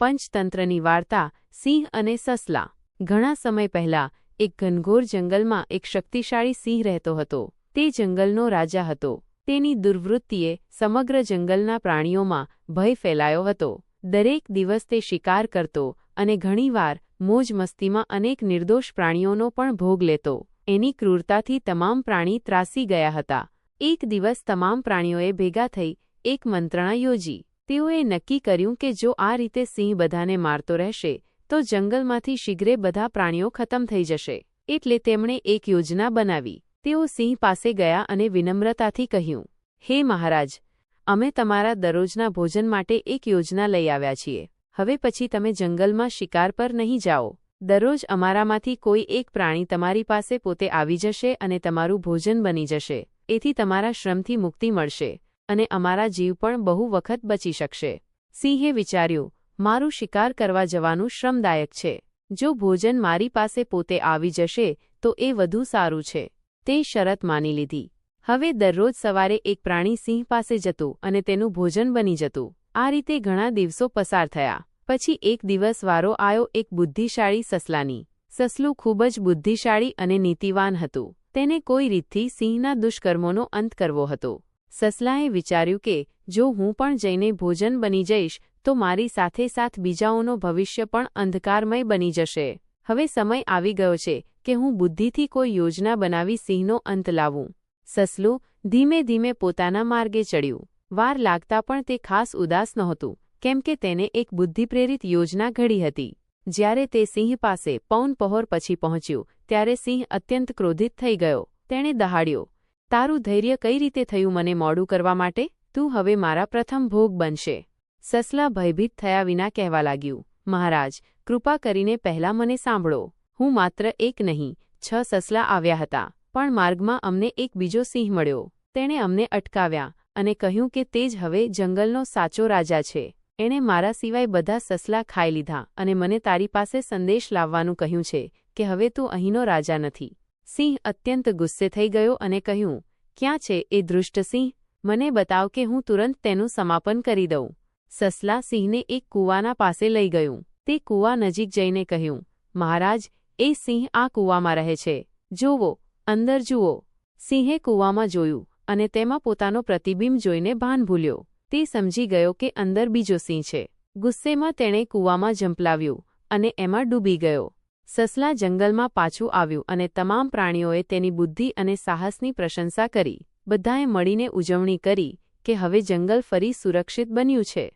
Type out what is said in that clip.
પંચતંત્રની વાર્તા, સિંહ અને સસલા. ઘણા સમય પહેલા, એક ઘનઘોર જંગલમાં એક શક્તિશાળી સિંહ રહેતો હતો. તે જંગલનો રાજા હતો. તેની દુર્વૃત્તિએ સમગ્ર જંગલના પ્રાણીઓમાં ભય ફેલાયો હતો. દરેક દિવસ તે શિકાર કરતો અને ઘણીવાર મોજ મસ્તીમાં અનેક નિર્દોષ પ્રાણીઓનો પણ ભોગ લેતો. એની ક્રૂરતાથી તમામ પ્રાણી ત્રાસી ગયા હતા. એક દિવસ તમામ પ્રાણીઓએ ભેગા થઈ એક મંત્રણા યોજી. તેઓએ નક્કી કર્યું કે જો આ રીતે સિંહ બધાને મારતો રહેશે, તો જંગલમાંથી શીઘ્રે બધા પ્રાણીઓ ખતમ થઈ જશે. એટલે તેમણે એક યોજના બનાવી. તેઓ સિંહ પાસે ગયા અને વિનમ્રતાથી કહ્યું, હે મહારાજ, અમે તમારા દરરોજના ભોજન માટે એક યોજના લઈ આવ્યા છીએ. હવે પછી તમે જંગલમાં શિકાર પર નહીં જાઓ. દરરોજ અમારામાંથી કોઈ એક પ્રાણી તમારી પાસે પોતે આવી જશે અને તમારું ભોજન બની જશે. એથી તમારા શ્રમથી મુક્તિ મળશે. અને અમારા જીવ પણ બહુ વખત બચી શકશે. સિંહે વિચાર્યું, મારું શિકાર કરવા જવાનું શ્રમદાયક છે. જો ભોજન મારી પાસે પોતે આવી જશે, તો એ વધુ સારું છે. તે શરત માની લીધી. હવે દરરોજ સવારે એક પ્રાણી સિંહ પાસે જતું અને તેનું ભોજન બની જતું. આ રીતે ઘણા દિવસો પસાર થયા. પછી એક દિવસ વારો આવ્યો એક બુદ્ધિશાળી સસલાની. સસલું ખૂબ જ બુદ્ધિશાળી અને નીતિવાન હતું. તેને કોઈ રીતથી સિંહના દુષ્કર્મોનો અંત કરવો હતો. સસલાએ વિચાર્યું કે, જો હું પણ જઈને ભોજન બની જઈશ, તો મારી સાથે સાથ બીજાઓનો ભવિષ્ય પણ અંધકારમય બની જશે. હવે સમય આવી ગયો છે કે હું બુદ્ધિથી કોઈ યોજના બનાવી સિંહનો અંત લાવું. સસલું ધીમે ધીમે પોતાના માર્ગે ચડ્યું. વાર લાગતા પણ તે ખાસ ઉદાસ નહોતું, કેમ કે તેને એક બુદ્ધિપ્રેરિત યોજના ઘડી હતી. જ્યારે તે સિંહ પાસે પૌન પહોર પછી પહોંચ્યું, ત્યારે સિંહ અત્યંત ક્રોધિત થઈ ગયો. તેણે દહાડ્યો તારું ધૈર્ય કઈ રીતે થયું મને મોડું કરવા માટે? તું હવે મારા પ્રથમ ભોગ બનશે. સસલા ભયભીત થયા વિના કહેવા લાગ્યું, મહારાજ, કૃપા કરીને પહેલા મને સાંભળો. હું માત્ર એક નહીં, છ સસલા આવ્યા હતા, પણ માર્ગમાં અમને એક બીજો સિંહ મળ્યો. તેણે અમને અટકાવ્યા અને કહ્યું કે તે જ હવે જંગલનો સાચો રાજા છે. એણે મારા સિવાય બધા સસલા ખાઈ લીધા અને મને તારી પાસે સંદેશ લાવવાનું કહ્યું છે કે હવે તું અહીંનો રાજા નથી. સિંહ અત્યંત ગુસ્સે થઈ ગયો અને કહ્યું, ક્યાં છે એ દૃષ્ટ સિંહ? મને બતાવ કે હું તુરંત તેનું સમાપન કરી દઉં. સસલા સિંહને એક કૂવાના પાસે લઈ ગયું. તે કૂવા નજીક જઈને કહ્યું, મહારાજ, એ સિંહ આ કૂવામાં રહે છે. જોવો અંદર જુઓ. સિંહે કૂવામાં જોયું અને તેમાં પોતાનો પ્રતિબિંબ જોઈને ભાન ભૂલ્યો. તે સમજી ગયો કે અંદર બીજો સિંહ છે. ગુસ્સેમાં તેણે કૂવામાં ઝંપલાવ્યું અને એમાં ડૂબી ગયો. સસલા જંગલમાં પાછું આવ્યું અને તમામ પ્રાણીઓએ તેની બુદ્ધિ અને સાહસની પ્રશંસા કરી. બધાએ મળીને ઉજવણી કરી કે હવે જંગલ ફરી સુરક્ષિત બન્યું છે.